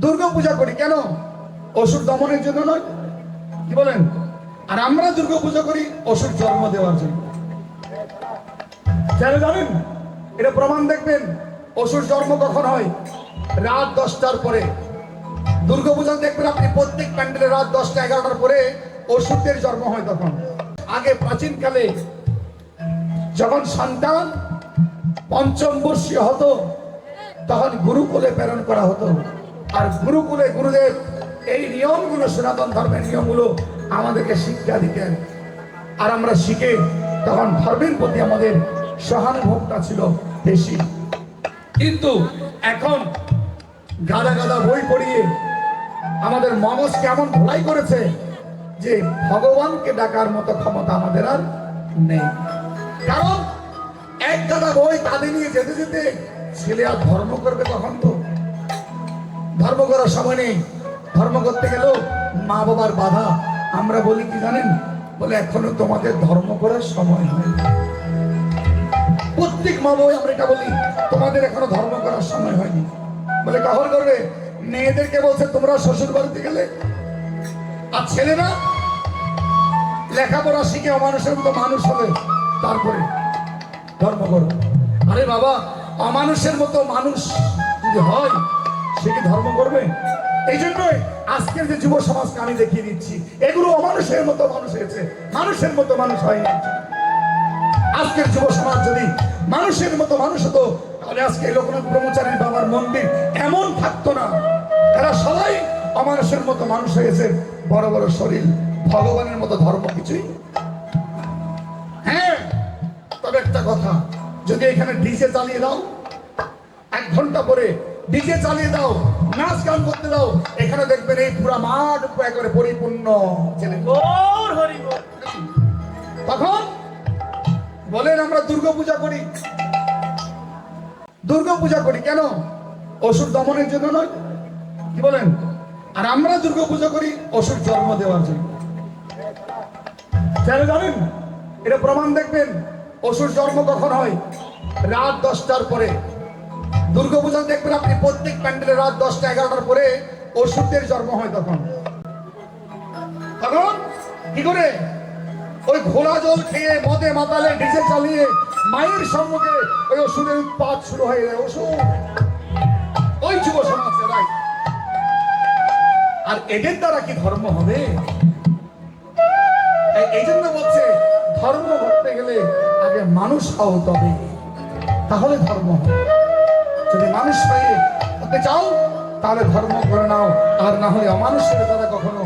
দুর্গা পূজা করি, কেন? অসুর দমনের জন্য নয়। কি বলেন? আর আমরা দুর্গা পূজা করি অসুর জন্ম দেওয়ার জন্য। কেন জানেন? এটা প্রমাণ দেখবেন, অসুর জন্ম কখন হয়? রাত দশটার পরে। দুর্গা পূজা দেখবেন আপনি প্রত্যেক প্যান্ডেলে রাত দশটা, এগারোটার পরে অসুরদের জন্ম হয় তখন। আগে প্রাচীনকালে যখন সন্তান পঞ্চম বর্ষীয় হতো, তখন গুরুকুলে প্রেরণ করা হতো। আর গুরুকুলে গুরুদেব, এই নিয়মগুলো সনাতন ধর্মের নিয়মগুলো আমাদেরকে শিক্ষা দিতেন। আর আমরা শিখে তখন ধর্মের প্রতি আমাদের সহানুভবটা ছিল বেশি। কিন্তু এখন গাদা গাদা বই পড়িয়ে আমাদের মগজ কেমন ভোলাই করেছে যে ভগবানকে ডাকার মতো ক্ষমতা আমাদের আর নেই। কারণ এক গাদা বই কাঁধে নিয়ে যেতে যেতে ছেলে আর ধর্ম করবে তখন তো। ধর্ম করার সময় নেই ধর্ম করতে গেলেও মা বাবার বাধা। আমরা বলি কি জানেন? বলে, এখনও তোমাদের ধর্ম করার সময় হয়নি। প্রত্যেক মা বাবা আমরা এটা বলি, তোমাদের এখনও ধর্ম করার সময় হয়নি। বলে কখন করবে? মেয়েদেরকে বলছে, তোমরা শ্বশুর বাড়িতে গেলে আর ছেলেরা লেখাপড়া শিখে অমানুষের মতো মানুষ হবে, তারপরে ধর্ম করবে আরে বাবা, অমানুষের মতো মানুষ যদি হয় সে কি ধর্ম করবে? এই জন্যই আজকের যে যুব সমাজকে আমি দেখিয়ে দিচ্ছি, এগুলো অমানুষের মতো মানুষ হয়েছে। মানুষের মতো মানুষ হয়নি। আজকের যুব সমাজ যদি মানুষের মতো মানুষ হতো, তাহলে আজকে লোকনাথ ব্রহ্মচারীর বাবার মন্দির এমন থাকতো না। এরা সবাই অমানুষের মতো মানুষ হয়েছে। বড় বড় শরীর, ভগবানের মতো ধর্ম কিছুই হ্যাঁ তবে একটা কথা, যদি এখানে ডিজে চালিয়ে দাও, এক ঘণ্টা পরে ডিজে চালিয়ে দাও নাচ গান করতে দাও। এখানে দেখবেন এই পুরা মাঠ একবারে পরিপূর্ণ ছেলে। তখন বলেন আমরা দুর্গা পূজা করি। দুর্গা পূজা করি কেন? অসুর দমনের জন্য নয়। কি বলেন? আর আমরা দুর্গা পূজা করি অসুর জন্ম দেওয়ার জন্য। কেন জানেন এটা প্রমাণ দেখবেন অসুর জন্ম কখন হয়? রাত দশটার পরে। দুর্গা পূজা দেখবেন আপনি প্রত্যেক প্যান্ডেলে রাত দশটা, এগারোটার পরে অসুরদের জন্ম হয় তখন। তখন কি করে? ওই ঘোড়া জল খেয়ে মদে মাতালে ডিজে চালিয়ে মায়ের সম্মুখে ওই ওষুধের উৎপাদ শুরু হয়ে যায়। ওষুধ। ওই যুব সমাজ রাই আর এদের দ্বারা কি ধর্ম হবে? এই জন্য বলছে, ধর্ম করতে গেলে আগে মানুষ হও তবে, তাহলে ধর্ম হবে। যদি মানুষ হয়ে হতে চাও, তাহলে ধর্ম করে নাও। আর না হলে অমানুষের দ্বারা কখনো